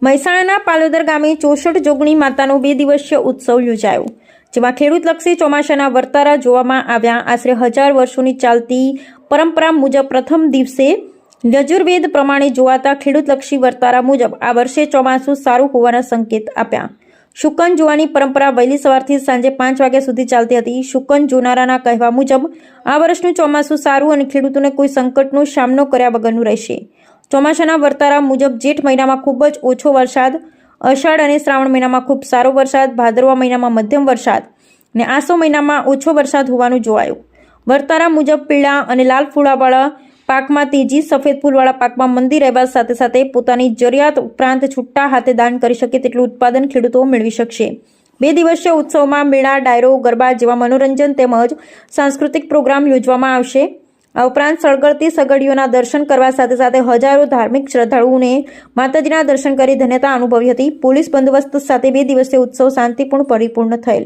મહેસાણાના પાલોદર ગામે ચોસઠ જોગણી માતાનો બે દિવસીય ઉત્સવ યોજાયો, જેમાં ખેડૂતલક્ષી ચોમાસાના વર્તારા જોવામાં આવ્યા. આશરે હજાર વર્ષોની ચાલતી પરંપરા મુજબ પ્રથમ દિવસે યજુર્વેદ પ્રમાણે જોવાતા ખેડૂતલક્ષી વર્તારા મુજબ આ વર્ષે ચોમાસું સારું હોવાના સંકેત આપ્યા. શુકન જોવાની પરંપરા વહેલી સવારથી સાંજે પાંચ વાગ્યા સુધી ચાલતી હતી. શુકન જોનારાના કહેવા મુજબ, આ વર્ષનું ચોમાસું સારું અને ખેડૂતોને કોઈ સંકટનો સામનો કર્યા વગરનું રહેશે. ચોમાસાના વર્તારા મુજબ જેઠ મહિનામાં ખૂબ જ ઓછો વરસાદ, અષાઢ અને શ્રાવણ મહિનામાં ખૂબ સારો વરસાદ, ભાદરવા મહિનામાં મધ્યમ વરસાદ ને આસો મહિનામાં ઓછો વરસાદ હોવાનું જોવાયું. વર્તારા મુજબ પીળા અને લાલ ફૂલાવાળા પાકમાં તેજી, સફેદ ફૂલવાળા પાકમાં મંદી રહેવા સાથે સાથે પોતાની જરૂરિયાત ઉપરાંત છૂટા હાથે દાન કરી શકે તેટલું ઉત્પાદન ખેડૂતો મેળવી શકશે. બે દિવસીય ઉત્સવમાં મેળા, ડાયરો, ગરબા જેવા મનોરંજન તેમજ સાંસ્કૃતિક પ્રોગ્રામ યોજવામાં આવશે. આ ઉપરાંત સળગળતી સગડીઓના દર્શન કરવા સાથે સાથે હજારો ધાર્મિક શ્રદ્ધાળુઓને માતાજીના દર્શન કરી ધન્યતા અનુભવી હતી. પોલીસ બંદોબસ્ત સાથે બે દિવસીય ઉત્સવ શાંતિપૂર્ણ પરિપૂર્ણ થયેલ.